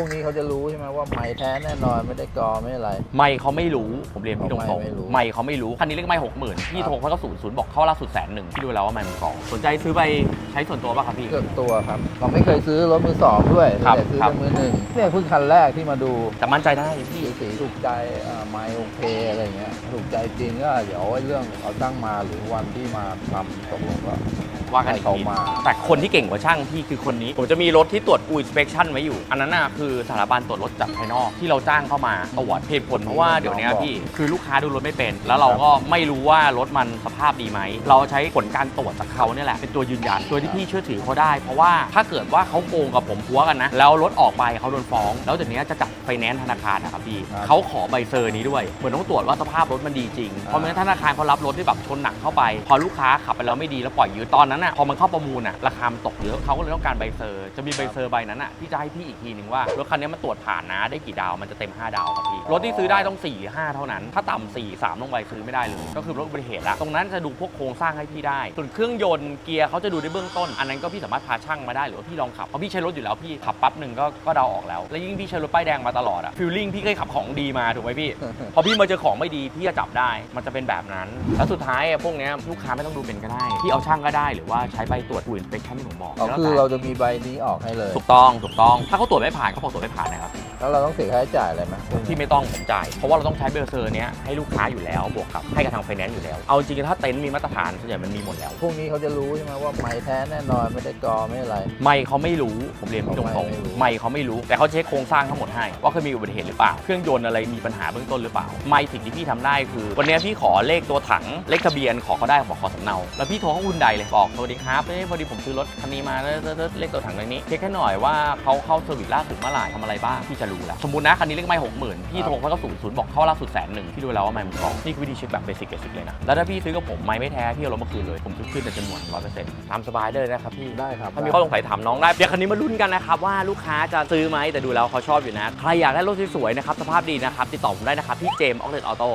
พวกนี้เขาจะรู้ใช่ไหมว่าไม้แท้แน่นอนไม่ได้กอไม่อะไร ไม่เขาไม่รู้ผมเรียนพี่ตอ๋อรงไม่ไม่รู้ๆไม่เขาไม่รู้คันนี้เรียกไม่หกหมื่นพี่ครับโทรเขาก็ศูนย์ศูนย์บอกเข้าล่าสุดแสนหนึ่งพี่ดูแล้วว่าไม่มันกองสนใจซื้อไปใช้ส่วนตัวป่ะครับพี่ เกือบตัวครับเราไม่เคยซื้อรถมือสองด้วยครับแต่ซื้อครับ เป็นมือหนึ่งเนี่ยเพิ่งคันแรกที่มาดูแต่มั่นใจได้พี่สีสีถูกใจอ่าไม้โอเคอะไรเงี้ยถูกใจจริงก็เดี๋ยวไอ้เรื่องเอาตั้งมาหรือวันที่มาทำตกลงก็ ว่ากันอีกให้เขาทีมา แต่คนที่เก่งกว่าช่างพี่คือคนนี้ ผมจะมีรถที่ตรวจอู inspection ไว้อยู่ อันนั้นน่ะคือสถาบันตรวจรถจากภายนอกที่เราจ้างเข้ามาตรวจเหตุผลเพราะว่าเดี๋ยวนี้พี่คือลูกค้าดูรถไม่เป็น แล้วเราก็ไม่รู้ว่ารถมันสภาพดีไหม เราใช้ผลการตรวจจากเขาเนี่ยแหละเป็นตัวยืนยันตัวที่พี่เชื่อถือเขาได้ เพราะว่าถ้าเกิดว่าเขาโกงกับผมพัวกันนะแล้วรถออกไปเขาโดนฟ้อง แล้วเดี๋ยวนี้จะจับไฟแนนซ์ธนาคารนะครับพี่ครับ เขาขอใบเซอร์นี้ด้วยเหมือนต้องตรวจว่าสภาพรถมันดีจริงเพราะไม่งั้นธนาคารเขารับรถที่แบบชนหนักเข้าไป พอลูกค้าขับไปแล้วไม่ดีแล้วปล่อยยืดตอนนั้นอะพอมันเข้าประมูลอะราคามันตกเยอะเขาก็เลยต้องการใบเซอร์จะมีใบเซอร์ใบนั้นอะที่จะให้พี่อีกทีหนึ่งว่ารถคันนี้มันตรวจผ่านนะได้กี่ดาวมันจะเต็ม 5 ดาวครับพี่รถที่ซื้อได้ต้อง4ี่ห้าเท่านั้น ถ้าต่ำสี่สามลงไปซื้อไม่ได้เลย ก็คือรถอุบัติเหตุละตรงนั้นจะดูพวกโครงสร้างให้พี่ได้ส่วนเครื่องยนต์เกียร์เขาจะดูในเบื้องต้น อันนั้นก็พี่สามารถพาช่างมาได้หรือว่าพี่ลองขับเพราะพี่ใช้รถอยู่แล้วพี่ขับปั๊บหนึ่งก็ก็เดาออกแล้ว แล้วยิ่งพี่ใช้รถป้ายแดงมาตลอดอะฟิลลิ่งพี่เคยขับของดีมาถูกไหมพี่ พอพี่มาเจอของไม่ดีพี่จะจับได้ มันจะเป็นแบบนั้น แล้วสุดท้ายอะพวกเนี้ยลูกค้าไม่ต้องดูเป็นก็ได้พี่เอาช่างก็ได้หรือว่าใช้ใบตรวจอู่อินสเปคชั่นที่ผมบอกอ๋อแล้วคือแต่เราจะมีใบนี้ออกให้เลย ถูกต้องถูกต้อง ถ้าเขาตรวจไม่ผ่านเขาบอกตรวจไม่ผ่านนะครับแล้วเราต้องเสียค่าใช้จ่ายอะไรไหมพวกนี้ที่ไม่ต้องผมจ่าย เพราะว่าเราต้องใช้เบอร์เซอร์เนี้ยให้ลูกค้าอยู่แล้วบวกกับให้กับทางไฟแนนซ์อยู่แล้ว เอาจริงๆถ้าเต็นท์มีมาตรฐานส่วนใหญ่มันมีหมดแล้ว พวกนี้เขาจะรู้ใช่ไหมว่าไม้แท้แน่นอนไม่ได้กอไม่อะไร ไม่เขาไม่รู้ผมเรียนพี่ตรงไม่ไม่รู้ๆไม่เขาไม่รู้แต่เขาเช็คโครงสร้างทั้งหมดให้ ว่าเคยมีอุบัติเหตุหรือเปล่า เครื่องยนต์อะไรมีปัญหาเบื้องต้นหรือเปล่า ไม่สิ่งที่พี่ทำได้คือ วันนี้พี่ขอเลขตัวถังเลขทะเบียนขอเขาได้บอกขอสำเนาแล้วพี่โทรเข้าคุณใดเลยบอกสวัสดีครับเอ้ยพอดีผมซื้อรถคันนี้มาแล้วเลขตัวถังในนี้เช็คแค่หน่อยว่าเขาเข้าเซอร์วิสล่าสุดเมื่อไหร่ทำอะไรบ้างพี่จะรู้แล้วสมมตินะคันนี้เลขไม่หกหมื่นพี่โทรเขาก็ศูนย์ศูนย์บอกเข้าล่าสุดแสนหนึ่งพี่ดูแล้วว่าไม่มันกองนี่คือวิธีเช็คแบบเบสิกเบสิกเลยนะแล้วถ้าพี่ซื้อกับผมไม่ไม่แท้พี่เอารถมาคืนเลยผมซื้อคืนแต่จำนวนร้อยเปอร์เซ็นต์ตามสบายได้เลยนะครับพี่ได้ครับถ้ามีข้อสงสัยถามน้องได้เดี๋ยวคันนี้มาลุ้นกันนะครับว่าลูกค้าจะซื้อไหมแต่ดูแล้วเขาชอบอยู่นะใครอยากได้รถสวยๆนะครับสภาพดีนะครับติดต่อผมได้นะครับที่เจมส์ออกเลตออโต้